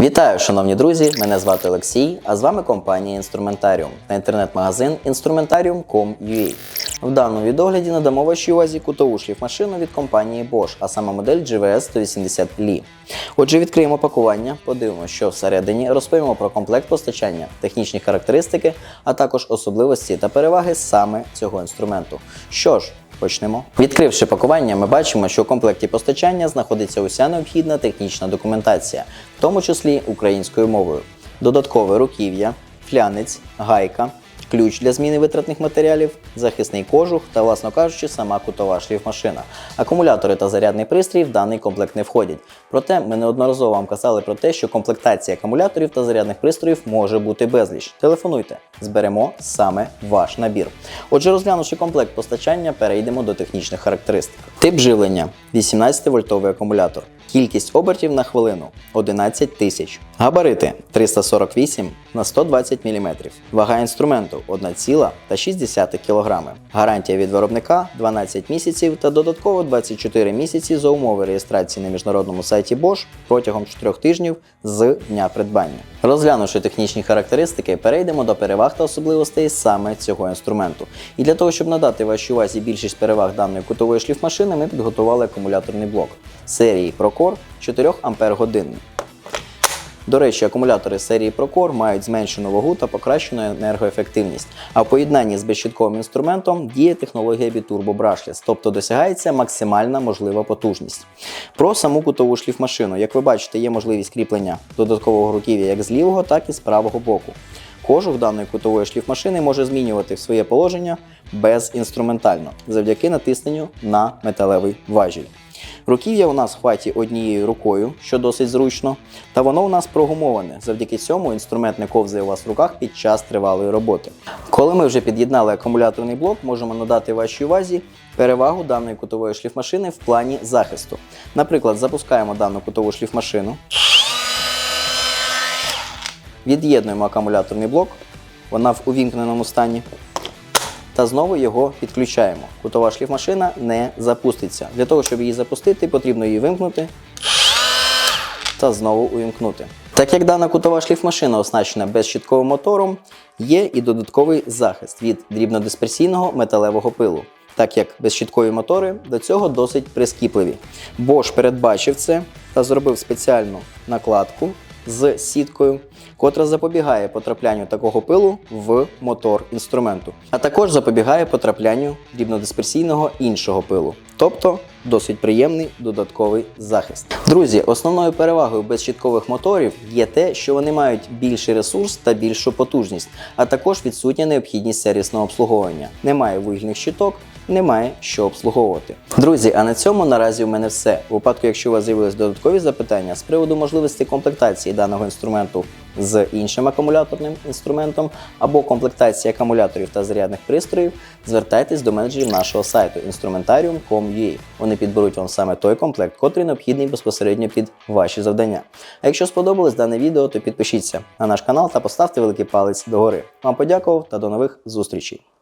Вітаю, шановні друзі! Мене звати Олексій, а з вами компанія Інструментаріум та інтернет-магазин Instrumentarium.com.ua. В даному відогляді надамо вашій увазі кутову шліфмашину від компанії Bosch, а саме модель GVS 180 Li. Отже, відкриємо пакування, подивимося, що всередині, розповімо про комплект постачання, технічні характеристики, а також особливості та переваги саме цього інструменту. Що ж, Почнемо. Відкривши пакування, ми бачимо, що у комплекті постачання знаходиться уся необхідна технічна документація, в тому числі українською мовою, додаткове руків'я, флянець, гайка, ключ для зміни витратних матеріалів, захисний кожух та, власно кажучи, сама кутова шліфмашина. Акумулятори та зарядний пристрій в даний комплект не входять. Проте ми неодноразово вам казали про те, що комплектація акумуляторів та зарядних пристроїв може бути безліч. Телефонуйте, зберемо саме ваш набір. Отже, розглянувши комплект постачання, перейдемо до технічних характеристик. Тип живлення 18 вольтовий акумулятор. Кількість обертів на хвилину 11 тисяч. Габарити 348 на 120 мм. Вага інструменту 1,6 кг. Гарантія від виробника 12 місяців та додатково 24 місяці за умови реєстрації на міжнародному сайті Bosch протягом 4 тижнів з дня придбання. Розглянувши технічні характеристики, перейдемо до переваг та особливостей саме цього інструменту. І для того, щоб надати вашій увазі більшість переваг даної кутової шліфмашини, ми підготували акумуляторний блок серії Procore 4 Ампер годинний. До речі, акумулятори серії Procore мають зменшену вагу та покращену енергоефективність. А в поєднанні з безщітковим інструментом діє технологія Biturbo Brushless, тобто досягається максимальна можлива потужність. Про саму кутову шліфмашину, як ви бачите, є можливість кріплення додаткового руків'я як з лівого, так і з правого боку. Кожух даної кутової шліфмашини може змінювати своє положення безінструментально завдяки натисненню на металевий важіль. Руків'я у нас в хваті однією рукою, що досить зручно, та воно у нас прогумоване. Завдяки цьому інструмент не ковзає у вас в руках під час тривалої роботи. Коли ми вже під'єднали акумуляторний блок, можемо надати вашій увазі перевагу даної кутової шліфмашини в плані захисту. Наприклад, запускаємо дану кутову шліфмашину, від'єднуємо акумуляторний блок, вона в увімкненому стані та знову його підключаємо. Кутова шліфмашина не запуститься. Для того, щоб її запустити, потрібно її вимкнути та знову увімкнути. Так як дана кутова шліфмашина оснащена безщітковим мотором, є і додатковий захист від дрібнодисперсійного металевого пилу. Так як безщіткові мотори до цього досить прискіпливі. Bosch передбачив це та зробив спеціальну накладку з сіткою, котра запобігає потраплянню такого пилу в мотор інструменту, а також запобігає потраплянню дрібнодисперсійного іншого пилу, тобто досить приємний додатковий захист. Друзі, основною перевагою безщіткових моторів є те, що вони мають більший ресурс та більшу потужність, а також відсутня необхідність сервісного обслуговування. Немає вугільних щиток, немає що обслуговувати. Друзі, а на цьому наразі у мене все. У випадку, якщо у вас з'явились додаткові запитання з приводу можливості комплектації даного інструменту з іншим акумуляторним інструментом або комплектації акумуляторів та зарядних пристроїв, звертайтесь до менеджерів нашого сайту instrumentarium.com.ua. Вони підберуть вам саме той комплект, котрий необхідний безпосередньо під ваші завдання. А якщо сподобалось дане відео, то підпишіться на наш канал та поставте великий палець догори. Вам подякував та до нових зустрічей!